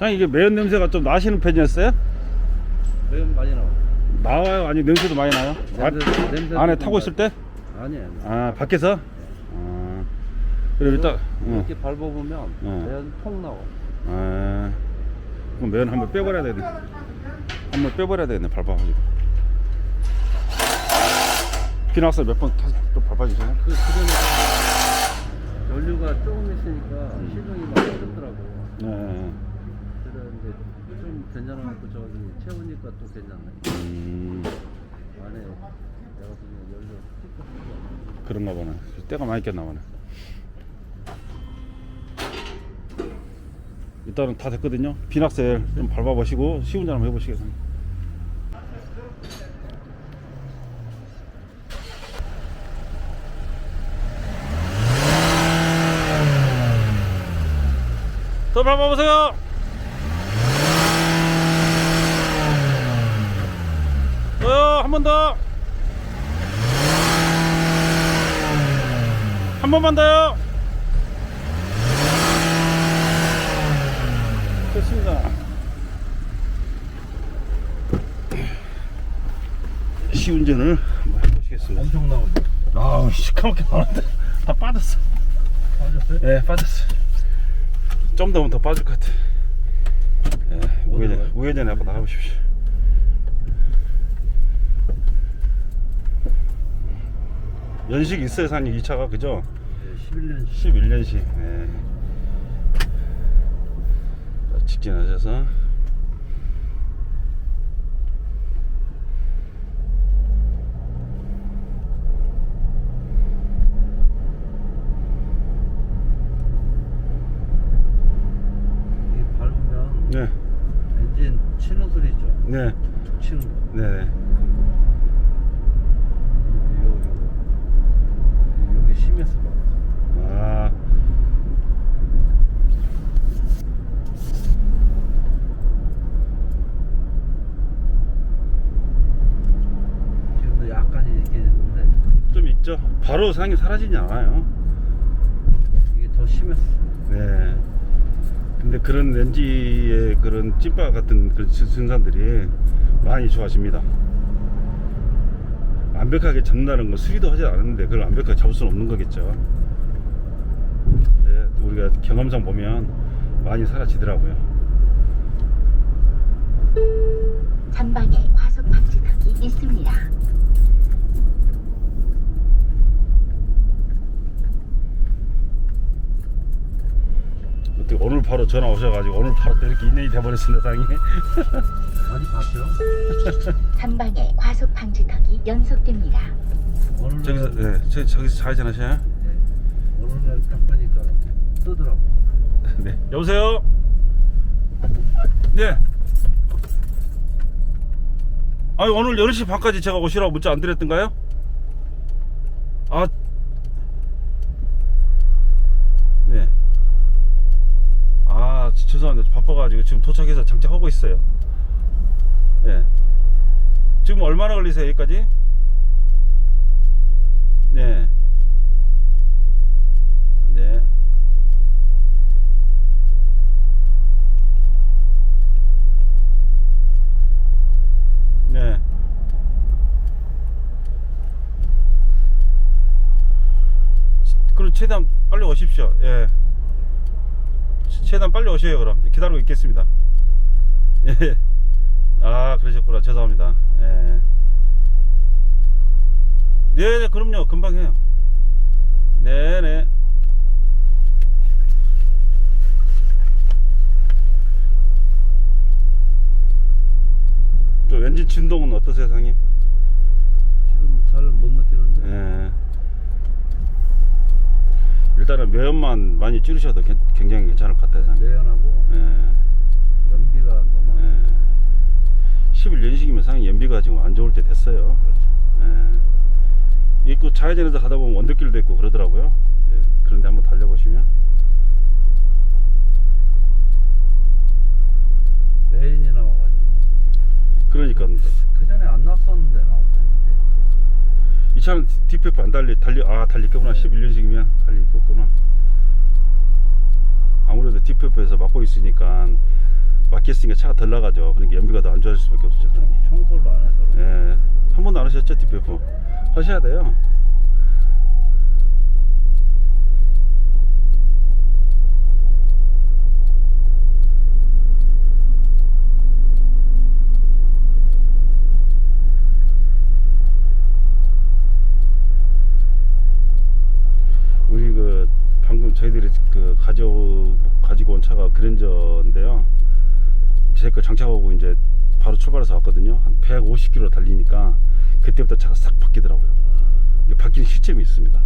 사장님 이게 매연 냄새가 좀 나시는 편이었어요? 매운 많이 나와. 나와요? 아니 냄새도 많이 나요? 안- 냄새- 냄새도 안에 좀 타고 있을 때? 아니에요. 아 밖에서? 아 그럼 일단 응. 이렇게 밟아보면 응. 매운 통 나와. 아 그럼 매연 한번 빼버려야 되네 한번 빼버려야 되겠네 밟아가지고 비낙서 몇번 좀 밟아주세요 그 그전에 연료가 조금 있으니까 시동이 막 뜨더라고. 네. 그런데 좀 괜찮아갖고 저기 채우니까 또 괜찮네. 음, 안에 내가 찍고 싶어. 그런가 보네. 때가 많이 꼈나 보네. 일단은 다 됐거든요. 비낙셀 좀 밟아보시고 시운전 한번 해보시겠습니다. 더 밟아보세요 더요 한 번 더 한 번만 더요. 됐습니다. 시운전을 한번 해보시겠습니다. 엄청 나오죠. 아우 시커멓게 나왔는데 다 빠졌어. 빠졌어요? 예, 빠졌어. 좀더더 빠질 것 같아. 예, 우회전 우회전에 한번 나가보십시오. 연식 있어요, 사장님 이 차가 그죠? 네, 11년 11년식. 예. 자, 직진하셔서. 이 밟으면 네, 엔진 치는 소리죠. 네, 툭툭 치는 거. 네. 요, 요, 요게 심해서 봐. 아, 지금도 약간 이렇게 있는데 좀 있죠. 바로 상이 사라지지 않아요. 이게 더 심했어. 네. 근데 그런 렌지의 그런 찐바 같은 그 증상들이 많이 좋아집니다. 완벽하게 잡는다는 건 수리도 하지 않았는데 그걸 완벽하게 잡을 수는 없는 거겠죠. 네, 우리가 경험상 보면 많이 사라지더라고요. 전방에 과속 방지턱이 있습니다. 어떻게 오늘 바로 전화 오셔가지고 오늘 바로 또 이렇게 인연이 돼버렸습니다, 상이. 많이 봤죠? 전방에 과속 방지턱이 연속됩니다. 오늘 저기서, 네, 저, 저기서 좌회전하셔요. 네. 어느 날딱 보니까 뜨더라고. 네. 여보세요? 네. 아니, 오늘 10시 반까지 제가 오시라고 문자 안 드렸던가요? 아. 네. 죄송합니다. 바빠가지고 지금 도착해서 장착하고 있어요. 네. 지금 얼마나 걸리세요, 여기까지? 네. 네. 네. 그럼 최대한 빨리 오십시오. 예. 최- 최대한 빨리 오셔요, 그럼. 기다리고 있겠습니다. 예. 아, 그러셨구나. 죄송합니다. 예. 네네, 그럼요. 금방 해요. 네네. 저 엔진 진동은 어떠세요, 상님? 지금 잘 못 느끼는데 예. 일단은 매연만 많이 줄이셔도 괜- 굉장히 괜찮을 것 같아요, 상님. 매연하고 예. 연비가 너무 안 예. 11년식이면 상이 연비가 지금 안 좋을 때 됐어요. 그렇죠. 예. 이그 좌회전에서 가다 보면 원덕길도 있고 그러더라고요. 예. 그런데 한번 달려보시면 레인이 나와가지고 그러니까 그 전에 안 났었는데 나왔는데 이 차는 DPF 안 달리 달리 아 달리 있구나 네. 11년식이면 달리 있겠구나. 아무래도 DPF에서 맡고 있으니까 막혔으니까 차가 덜 나가죠. 그러니까 연비가 더 안 좋아질 수밖에 없죠. 청소를 안 해서? 예, 한 번도 안 하셨죠, DPF? 하셔야 돼요. 우리 그 방금 저희들이 그 가져 가지고 온 차가 그랜저인데요. 제 거 장착하고 이제 바로 출발해서 왔거든요. 한 150km 달리니까 그때부터 차가 싹 바뀌더라고요. 바뀌는 시점이 있습니다.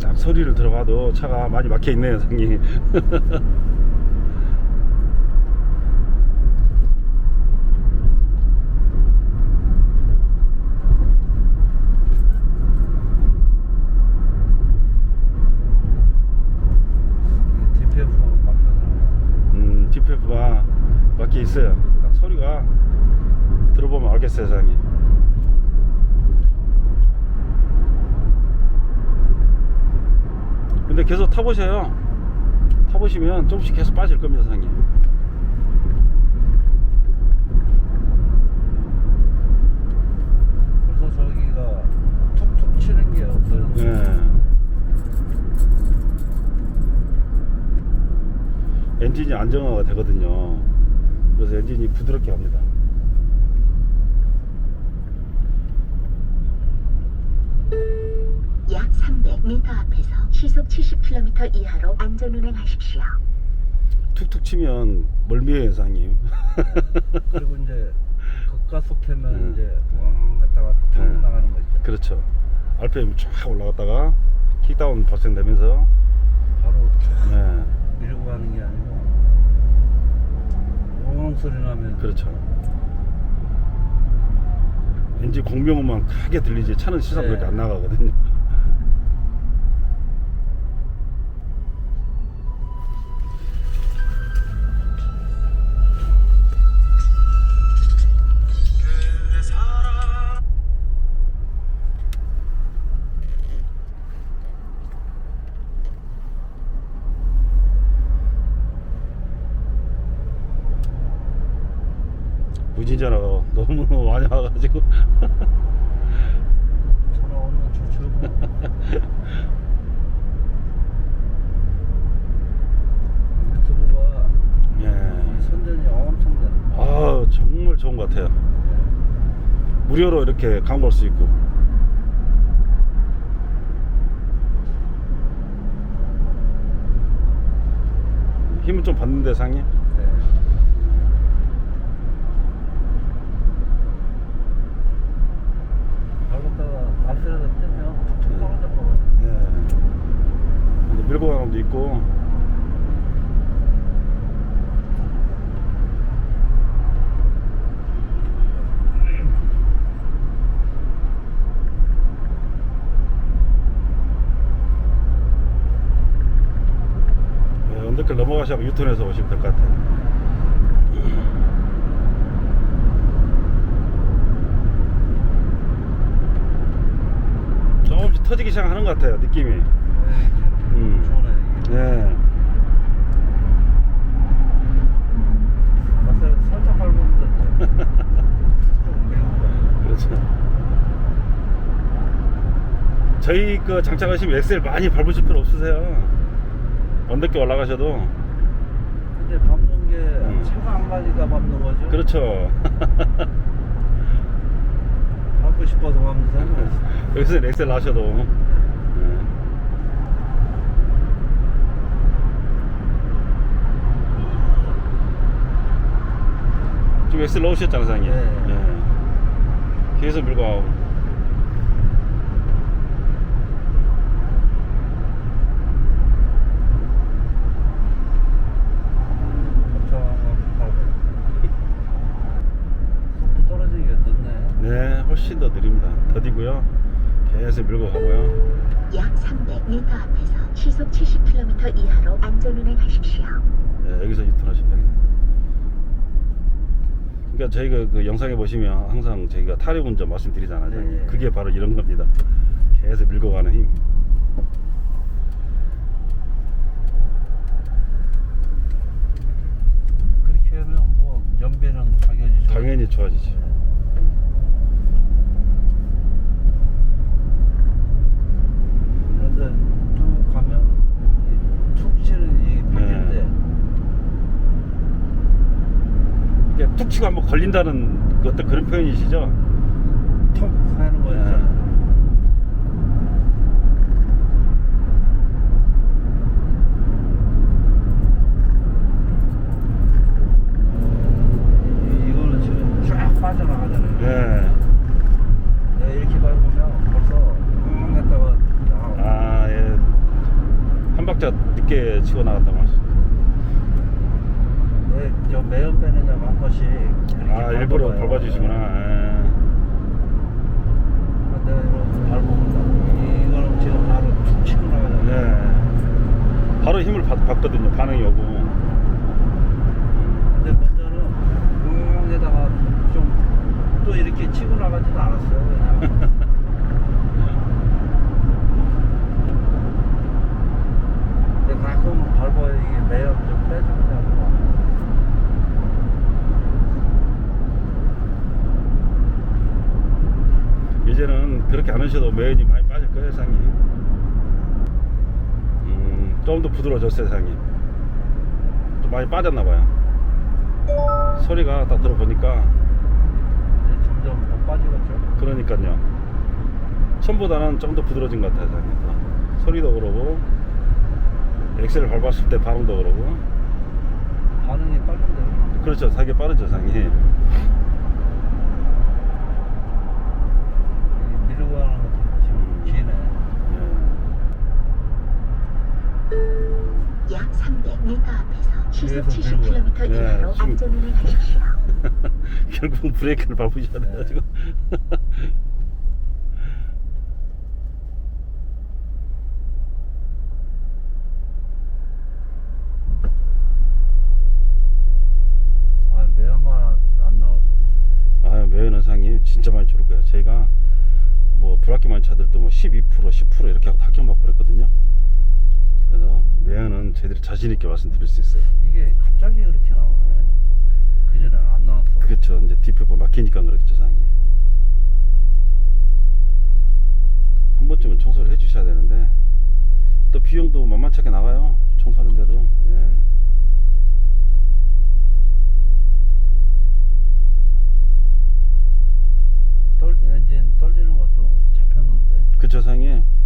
딱 소리를 들어봐도 차가 많이 막혀 있네요, 밖에 있어요. 딱 소리가 들어보면 알겠어요, 사장님. 근데 계속 타보셔요. 타보시면 조금씩 계속 빠질 겁니다, 사장님. 벌써 저기가 툭툭 치는 게 없어졌네 예. 엔진이 안정화가 되거든요. 그래서 엔진이 부드럽게 합니다. 300m 앞에서 시속 70km 이하로 안전 운행하십시오. 툭툭 치면 멀미해요, 사장님. 그리고 이제 급가속하면 음. 이제 왕 갔다가 탁 음. 나가는 거 있죠 그렇죠. RPM 쫙 올라갔다가 킥다운 발생되면서 바로 네, 밀고 가는 게 아니고 엉 소리 나면 그렇죠. 엔진 공명음만 크게 들리지 차는 시선 네. 그렇게 안 나가거든요. 무진전화가 너무 많이 와가지고 전화 오면 좋죠 유튜브가 예. 선전이 엄청 되네 아 정말 좋은 것 같아요. 무료로 이렇게 광고할 수 있고. 힘은 좀 받는데 상이? 네. 밟았다가 앞에다 뜨면 툭툭 떨어져 버려 예. 근데 밀고 가는 놈도 있고. 예, 언덕길 넘어가시고 유턴해서 오시면 될 것 같아요. 조금씩 터지기 시작하는 것 같아요, 느낌이. 음. 네. 살짝 밟았는데 그렇죠. 저희 그 장착하시면 엑셀 많이 밟으실 필요 없으세요. 언덕길 올라가셔도 근데 밟는 게 음. 차가 안 가니까 밟는 거죠 그렇죠. 밟고 싶어서 밟는 사람은 없어 여기서 엑셀 하셔도 네. 지금 엑셀 넣으셨잖아요, 사장님. 네. 네. 계속 밀고 가고. 엄청 밟고 속도 떨어지기가 늦네 네, 훨씬 더 느립니다. 계속 밀고 가고요. 약 300m 앞에서 시속 70km 70km 이하로 안전운행하십시오. 예, 여기서 유턴하시면. 그러니까 저희가 그 영상에 보시면 항상 저희가 타력 운전 말씀드리잖아요. 네. 그게 바로 이런 겁니다. 계속 밀고 가는 힘. 그렇게 하면 뭐 연비는 당연히 좋아지죠. 당연히 좋아지지. 그런데 쭉 가면 이툭 치는 이 바뀔 한번 걸린다는 그 어떤 그런 표현이시죠? 때턱 하는 거 네. 있잖아. 이- 이거는 지금 쫙 빠져나가잖아요. 네. 내가 이렇게 밟으면 벌써 응 했다가 나가고. 아, 예. 한 박자 늦게 치고 나갔단 말이죠. 네, 저 매연 빼내냐고 한 번씩 이렇게 아, 일부러 밟아봐요. 밟아주시구나. 예. 근데 이거 밟아본다. 이거는 지금 바로 툭 치고 나가잖아요. 네. 바로 힘을 받, 받거든요. 반응이 오고. 근데 먼저는 웅에다가 좀 또 이렇게 치고 나가지는 않았어요. 그냥. 근데 가끔 밟아야 이게 매연 좀 빼주냐고. 이제는 그렇게 안 하셔도 매연이 많이 빠질 거예요, 상이. 음, 좀 더 부드러워졌어요, 상이. 좀 많이 빠졌나 봐요. 소리가 딱 들어보니까 이제 점점 더 빠지겠죠. 그러니까요. 처음보다는 좀 더 부드러워진 것 같아요. 또. 소리도 그러고 엑셀을 밟았을 때 반응도 그러고 반응이 빠른데. 그렇죠, 사기 빠르죠. 이 시속 그래서 밀고 70km 네, 이하로 지금- 안전운행 하십시오. 결국 브레이크를 밟으셔야 네. 돼가지고. 아, 매연만 안 나와도. 아, 매연 현상이 진짜 많이 줄을 거예요. 저희가 뭐 많은 차들도 뭐 12%, 10% 이렇게 하고 합격받고 그랬거든요. 그래서 매연은 저희들이 자신 있게 말씀드릴 수 있어요. 이게 갑자기 그렇게 나오네. 그전에는 안 나왔어. 그렇죠. 이제 디표가 막히니까 그렇겠죠, 상이. 한 번쯤은 청소를 해주셔야 되는데 또 비용도 만만찮게 나가요. 청소하는데도. 예. 떨, 엔진 떨리는 것도 잡혔는데. 그쵸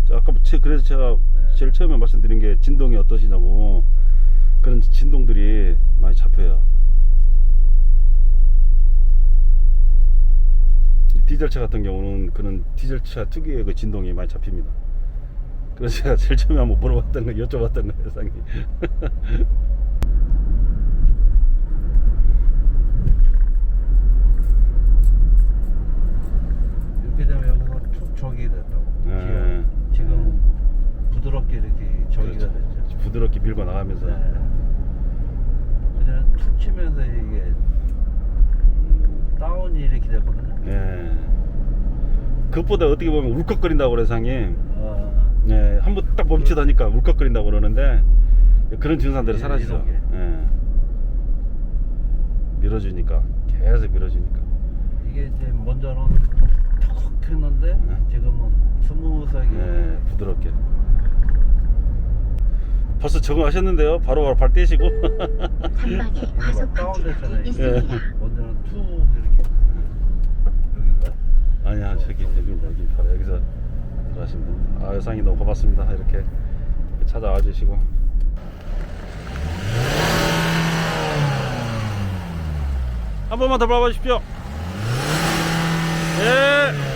저 아까 제- 그래서 제가 네. 제일 처음에 말씀드린 게 진동이 어떠시냐고. 그런 진동들이 많이 잡혀요. 이 디젤차 같은 경우는 그런 디젤차 특유의 그 진동이 많이 잡힙니다. 그래서 제가 제일 처음에 한번 물어봤던 거 여쭤봤던 거예요 상이 이렇게 되면 여기가 툭 저기 됐다고. 네. 기어. 지금 부드럽게 이렇게 저기가 그렇죠. 부드럽게 밀고 나가면서 네. 그전에 툭 치면서 이게 다운이 이렇게 됐거든요. 예. 그것보다 어떻게 보면 울컥거린다고 그래 아, 네, 한 번 딱 멈추다니까 울컥거린다고 그러는데 그런 증상들이 이- 사라지죠. 이런 게. 예. 밀어주니까 계속 밀어주니까. 이게 이제 먼저는 턱 했는데 네. 지금은 스무스하게 예, 부드럽게. 벌써 적응하셨는데요. 바로바로 발 떼시고. 전방에 과속 다운됐잖아요. 방지턱이. 있습니다. 먼저는 툭 이렇게 여긴가? 아니야, 저기 여기입니다. 여기 바로 여기서 들어가시면 됩니다. 아, 여상이 너무 고맙습니다. 이렇게 찾아와 주시고. 한 번만 더 밟아 주십시오. 예.